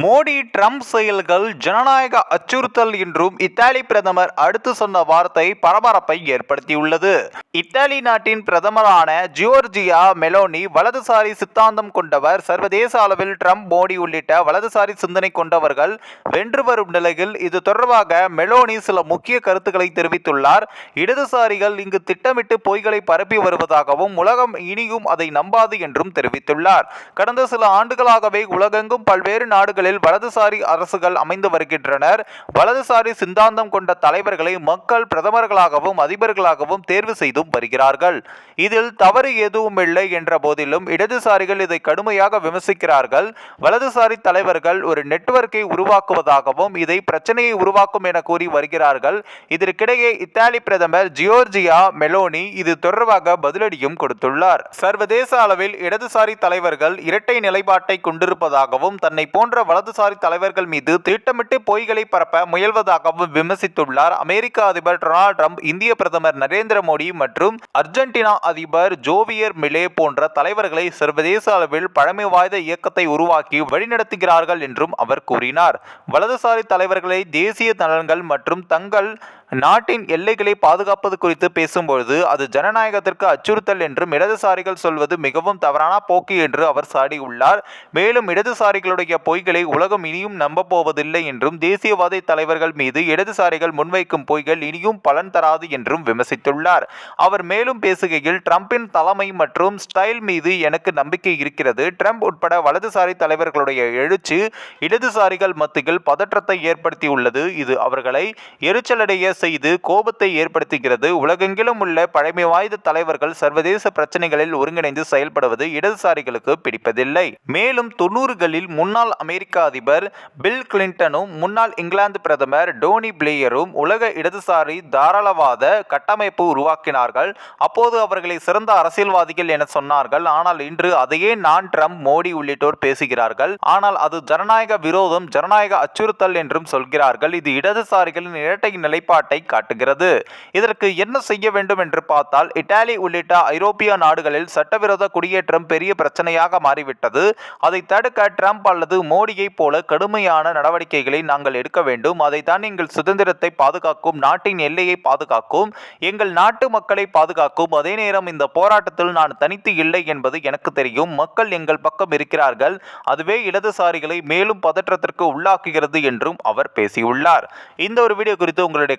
Modi Trump செயல்கள் ஜனநாயக அச்சுறுத்தல் என்றும் இத்தாலி பிரதமர் அடுத்து சொன்ன வார்த்தை பரபரப்பை ஏற்படுத்தியுள்ளது. இத்தாலி நாட்டின் பிரதமரான ஜியோர்ஜியா மெலோனி வலதுசாரி சித்தாந்தம் கொண்டவர் சர்வதேச அளவில் ட்ரம்ப் மோடி உள்ளிட்ட வலதுசாரி சிந்தனை கொண்டவர்கள் வென்று வரும் நிலையில் இது தொடர்பாக மெலோனி சில முக்கிய கருத்துக்களை தெரிவித்துள்ளார். இடதுசாரிகள் இங்கு திட்டமிட்டு பொய்களை பரப்பி வருவதாகவும் உலகம் இனியும் அதை நம்பாது என்றும் தெரிவித்துள்ளார். கடந்த சில ஆண்டுகளாகவே உலகெங்கும் பல்வேறு நாடுகள் நாடுகளில் வலதுசாரி அரசுகள் அமைந்து வருகின்றனர். வலதுசாரி சித்தாந்தம் கொண்ட தலைவர்களை மக்கள் பிரதமர்களாகவும் அதிபர்களாகவும் தேர்வு செய்தும் வருகிறார்கள். இதில் தவறு எதுவும் இல்லை என்ற போதிலும் இடதுசாரிகள் இதை கடுமையாக விமர்சிக்கிறார்கள். வலதுசாரி தலைவர்கள் ஒரு நெட்வொர்க்கை உருவாக்குவதாகவும் இதை பிரச்சனையை உருவாக்கும் என கூறி வருகிறார்கள். இதற்கிடையே இத்தாலி பிரதமர் ஜியோர்ஜியா மெலோனி இது தொடர்பாக பதிலடியும் கொடுத்துள்ளார். சர்வதேச அளவில் இடதுசாரி தலைவர்கள் இரட்டை நிலைப்பாட்டை கொண்டிருப்பதாகவும் தன்னை போன்ற வலதுசாரி தலைவர்கள் மீது திட்டமிட்டு பொய்களை பரப்ப முயல்வதாகவும் விமர்சித்துள்ளார். அமெரிக்க அதிபர் டொனால்ட் ட்ரம்ப் இந்திய பிரதமர் நரேந்திர மோடி மற்றும் அர்ஜென்டினா அதிபர் ஜோவியர் மிலே போன்ற தலைவர்களை சர்வதேச அளவில் பழமை வாய்ந்த இயக்கத்தை உருவாக்கி வழிநடத்துகிறார்கள் என்றும் அவர் கூறினார். வலதுசாரி தலைவர்களை தேசிய நலன்கள் மற்றும் தங்கள் நாட்டின் எல்லைகளை பாதுகாப்பது குறித்து பேசும்பொழுது அது ஜனநாயகத்திற்கு அச்சுறுத்தல் என்றும் இடதுசாரிகள் சொல்வது மிகவும் தவறான போக்கு என்று அவர் சாடியுள்ளார். மேலும் இடதுசாரிகளுடைய பொய்களை உலகம் இனியும் நம்ப போவதில்லை என்றும் தேசியவாத தலைவர்கள் மீது இடதுசாரிகள் முன்வைக்கும் பொய்கள் இனியும் பலன் தராது என்றும் விமர்சித்துள்ளார். அவர் மேலும் பேசுகையில் ட்ரம்பின் தலைமை மற்றும் ஸ்டைல் மீது எனக்கு நம்பிக்கை இருக்கிறது. ட்ரம்ப் உட்பட வலதுசாரி தலைவர்களுடைய எழுச்சி இடதுசாரிகள் மத்தியில் பதற்றத்தை ஏற்படுத்தியுள்ளது. இது அவர்களை எரிச்சலடைய செய்து கோபத்தை ஏற்படுத்துகிறது. உலகெங்கிலும் உள்ள பழமை வாய்ந்த தலைவர்கள் சர்வதேச பிரச்சனைகளில் ஒருங்கிணைந்து செயல்படுவது இடதுசாரிகளுக்கு பிடிப்பதில்லை. மேலும் தொண்ணூறுகளில் முன்னாள் அமெரிக்க அதிபர் பில் கிளின்டனும் முன்னாள் இங்கிலாந்து பிரதமர் டோனி பிளேயரும் உலக இடதுசாரி தாராளவாத கட்டமைப்பு உருவாக்கினார்கள். அப்போது அவர்களை சிறந்த அரசியல்வாதிகள் என சொன்னார்கள். ஆனால் இன்று அதையே நான் ட்ரம்ப் மோடி உள்ளிட்டோர் பேசுகிறார்கள். ஆனால் அது ஜனநாயக விரோதம் ஜனநாயக அச்சுறுத்தல் என்றும் சொல்கிறார்கள். இது இடதுசாரிகளின் இரட்டை நிலைப்பாட்டை காட்டுகிறது. இதற்கு என்ன செய்ய வேண்டும் என்று பார்த்தால் இத்தாலி உள்ளிட்ட ஐரோப்பிய நாடுகளில் சட்டவிரோத குடியேற்றம் பெரிய பிரச்சனையாக மாறிவிட்டது. அதை தடுக்க ட்ரம்ப் அல்லது மோடியை போல கடுமையான நடவடிக்கைகளை நாங்கள் எடுக்க வேண்டும். அதைத்தான் எங்கள் சுதந்திரத்தை பாதுகாக்கும் நாட்டின் எல்லையை பாதுகாக்கும் எங்கள் நாட்டு மக்களை பாதுகாக்கும். அதே நேரம் இந்த போராட்டத்தில் நான் தனித்து இல்லை என்பது எனக்கு தெரியும். மக்கள் எங்கள் பக்கம் இருக்கிறார்கள். அதுவே இடதுசாரிகளை மேலும் பதற்றத்திற்கு உள்ளாக்குகிறது என்றும் அவர் பேசியுள்ளார். இந்த ஒரு வீடியோ குறித்து உங்களுடைய